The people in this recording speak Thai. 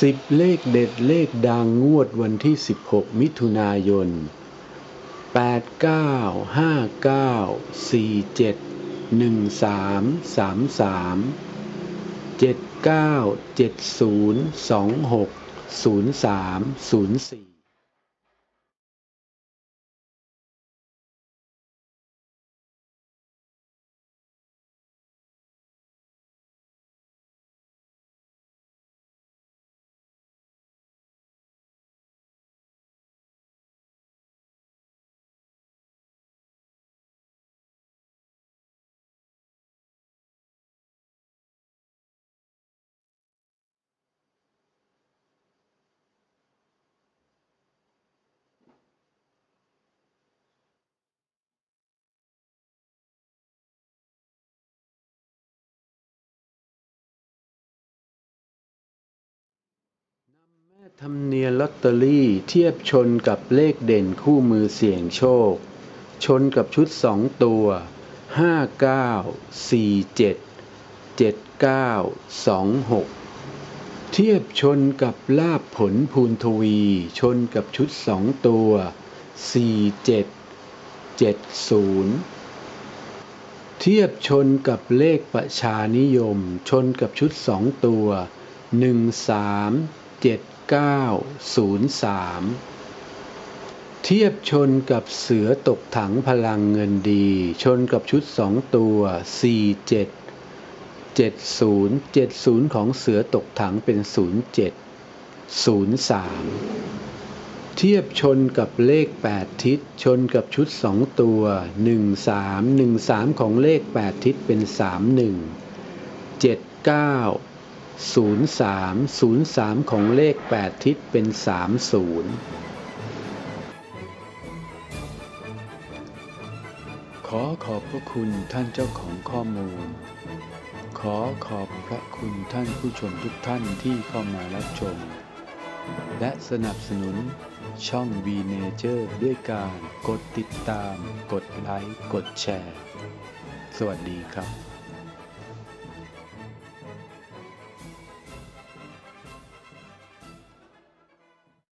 สิบเลขเด็ดเลขดังงวดวันที่ 16 มิถุนายน 8 9 5 9 4 7 1 3 3 3 7 9 7 0 2 6 0 3 0 4แม่ทำเนียนลอตเตอรี่เทียบชนกับเลขเด่นคู่มือเสี่ยงโชค ชนกับชุดสองตัว 5 9 4 7 7 9 2 6 เทียบชนกับลาบผลภูนทวี ชนกับชุดสองตัว 4 7 7 0 เทียบชนกับเลขประชานิยม ชนกับชุดสองตัว 1 3 7 9 0 3 เทียบชนกับเสือตกถังพลังเงินดี ชนกับชุดสองตัว 4 7 70 70 ของเสือตกถังเป็น 07 03 เทียบชนกับเลข 8 ทิศ ชนกับชุด 2 ตัว 13 13 ของเลข 8 ทิศเป็น 31 79 03 03 ของเลข 8 ทิศเป็น 30 ขอขอบพระคุณท่านเจ้าของข้อมูล ขอขอบพระคุณท่านผู้ชมทุกท่านที่เข้ามารับชม และสนับสนุนช่อง V Nature ด้วยการกดติดตาม กดไลค์ กดแชร์ สวัสดีครับ